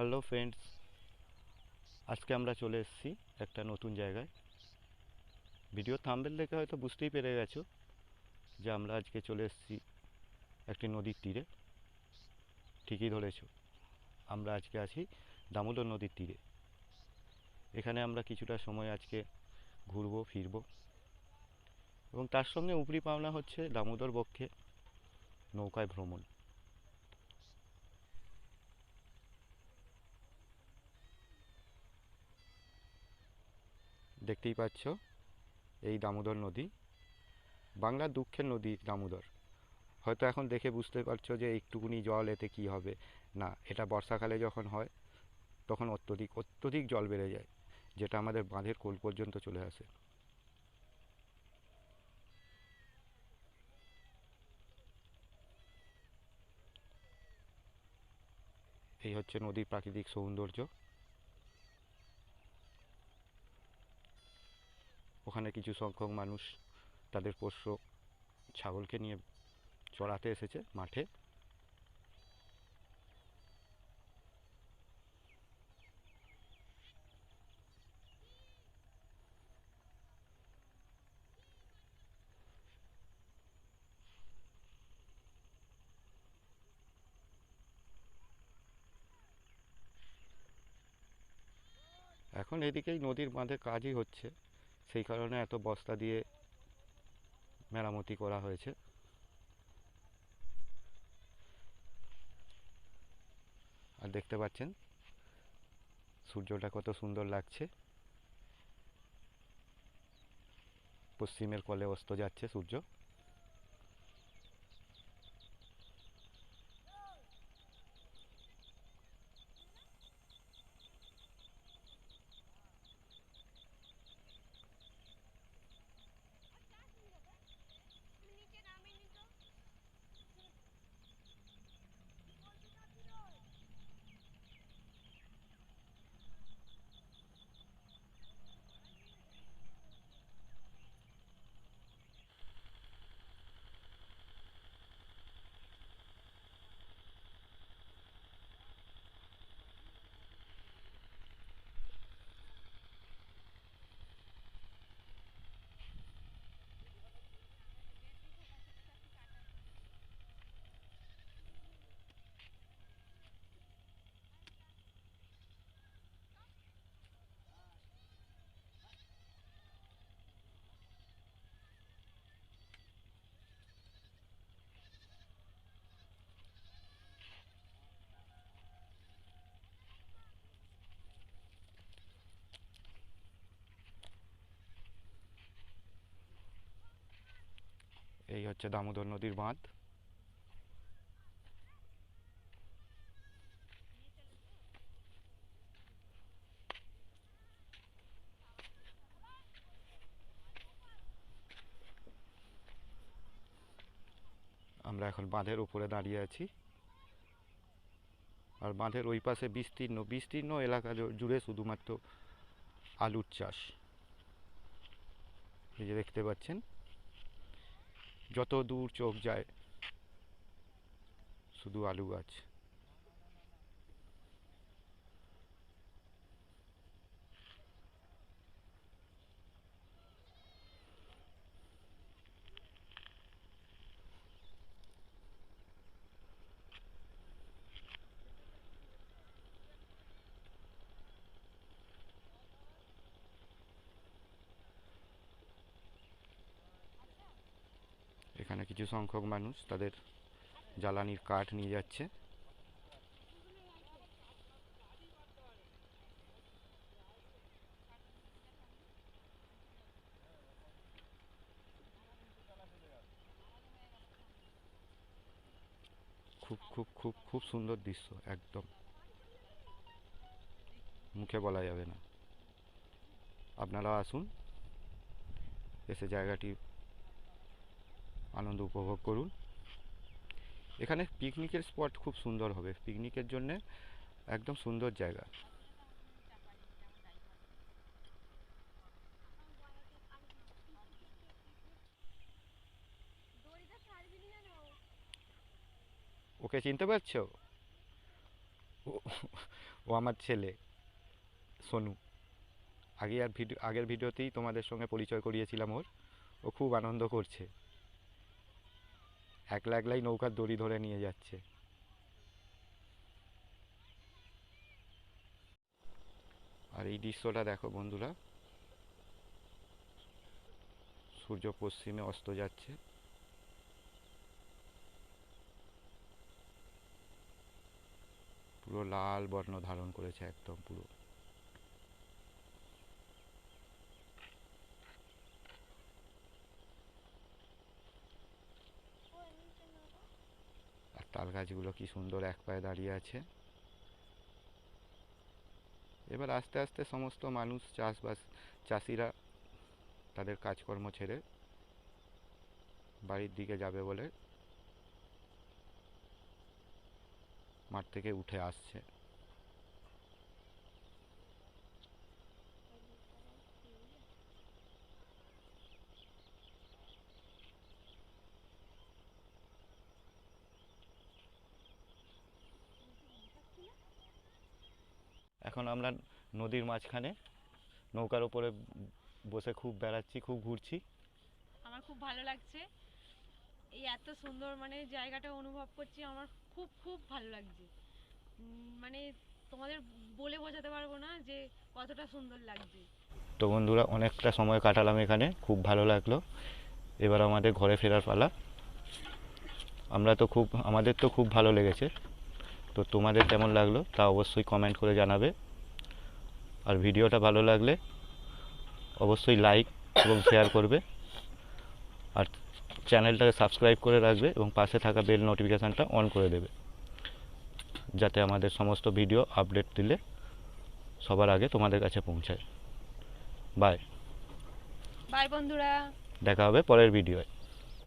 Hello friends আজকে আমরা চলে এসেছি একটা নতুন জায়গায়। ভিডিও থাম্বেল দেখে হয়তো বুঝতেই পেরে গেছো যে আমরা আজকে চলে এসেছি একটি নদীর তীরে। ঠিকই ধরেছো, আমরা আজকে আছি দামোদর নদীর তীরে। এখানে আমরা কিছুটা সময় আজকে ঘুরবো, ফিরবো এবং তার সঙ্গে উপরি পাওনা হচ্ছে দামোদর বক্ষে নৌকায় ভ্রমণ। দেখতেই পাচ্ছ এই দামোদর নদী। বাংলার দুঃখের নদী দামোদর। হয়তো এখন দেখে বুঝতে পারছ যে একটুকুনি জল এতে কি হবে। না, এটা বর্ষাকালে যখন হয়, তখন অত্যধিক অত্যধিক জল বেড়ে যায়, যেটা আমাদের বাঁধের কোল পর্যন্ত চলে আসে। এই হচ্ছে নদীর প্রাকৃতিক সৌন্দর্য। ওখানে কিছু সংখ্যক মানুষ তাদের পোষ্য ছাগলকে নিয়ে চড়াতে এসেছে মাঠে। এখন এদিকেই নদীর বাঁধে কাজই হচ্ছে। সেই কারণে এত বস্তা দিয়ে মেরামতি করা হয়েছে। আর দেখতে পাচ্ছেন, সূর্যটা কত সুন্দর লাগছে। পশ্চিমের কলে অস্ত যাচ্ছে সূর্য। এই হচ্ছে দামোদর নদীর বাঁধ। আমরা এখন বাঁধের উপরে দাঁড়িয়ে আছি। আর বাঁধের ওই পাশে বিস্তীর্ণ বিস্তীর্ণ এলাকা জুড়ে শুধুমাত্র আলুর চাষ। এই যে দেখতে পাচ্ছেন যত দূর চোখ যায় শুধু আলু গাছ। এখানে কিছু সংখ্যক মানুষ তাদের জ্বালানির কাঠ নিয়ে যাচ্ছে। খুব খুব খুব খুব সুন্দর দৃশ্য, একদম। মুখে বলা যাবে না। আপনারাও আসুন, এসে জায়গাটি আনন্দ উপভোগ করুন। এখানে পিকনিকের স্পট খুব সুন্দর হবে। পিকনিকের জন্যে একদম সুন্দর জায়গা। ওকে চিনতে পারছ? ও আমার ছেলে, সোনু। আগে আর ভিডিও, আগের ভিডিওতেই তোমাদের সঙ্গে পরিচয় করিয়েছিলাম ওর। ও খুব আনন্দ করছে। একলা একলাই নৌকার দড়ি ধরে নিয়ে যাচ্ছে। আর এই দৃশ্যটা দেখো বন্ধুরা। সূর্য পশ্চিমে অস্ত যাচ্ছে। পুরো লাল বর্ণ ধারণ করেছে একদম পুরো। গাছগুলো কি সুন্দর এক পায়ে দাঁড়িয়ে আছে। এবার আস্তে আস্তে সমস্ত মানুষ, চাষবাস, চাষিরা তাদের কাজকর্ম ছেড়ে বাড়ির দিকে যাবে বলে মাঠ থেকে উঠে আসছে। এখন আমরা নদীর মাঝখানে নৌকার ওপরে বসে খুব বেড়াচ্ছি খুব ঘুরছি। আমার খুব ভালো লাগছে। এই এত সুন্দর মানে জায়গাটা অনুভব করছি আমার খুব খুব ভালো লাগছে। মানে তোমাদের বলে বোঝাতে পারব না যে কতটা সুন্দর লাগছে। তো বন্ধুরা অনেকটা সময় কাটালাম এখানে খুব ভালো লাগল। এবার আমাদের ঘরে ফেরার পালা। আমরা তো খুব আমাদের তো খুব ভালো লেগেছে। তো তোমাদের কেমন লাগল তা অবশ্যই কমেন্ট করে জানাবে। আর ভিডিওটা ভালো লাগলে অবশ্যই লাইক এবং শেয়ার করবে। আর চ্যানেলটাকে সাবস্ক্রাইব করে রাখবে এবং পাশে থাকা বেল নোটিফিকেশানটা অন করে দেবে। যাতে আমাদের সমস্ত ভিডিও আপডেট দিলে সবার আগে তোমাদের কাছে পৌঁছায়। বাই বাই বন্ধুরা। দেখা হবে পরের ভিডিওয়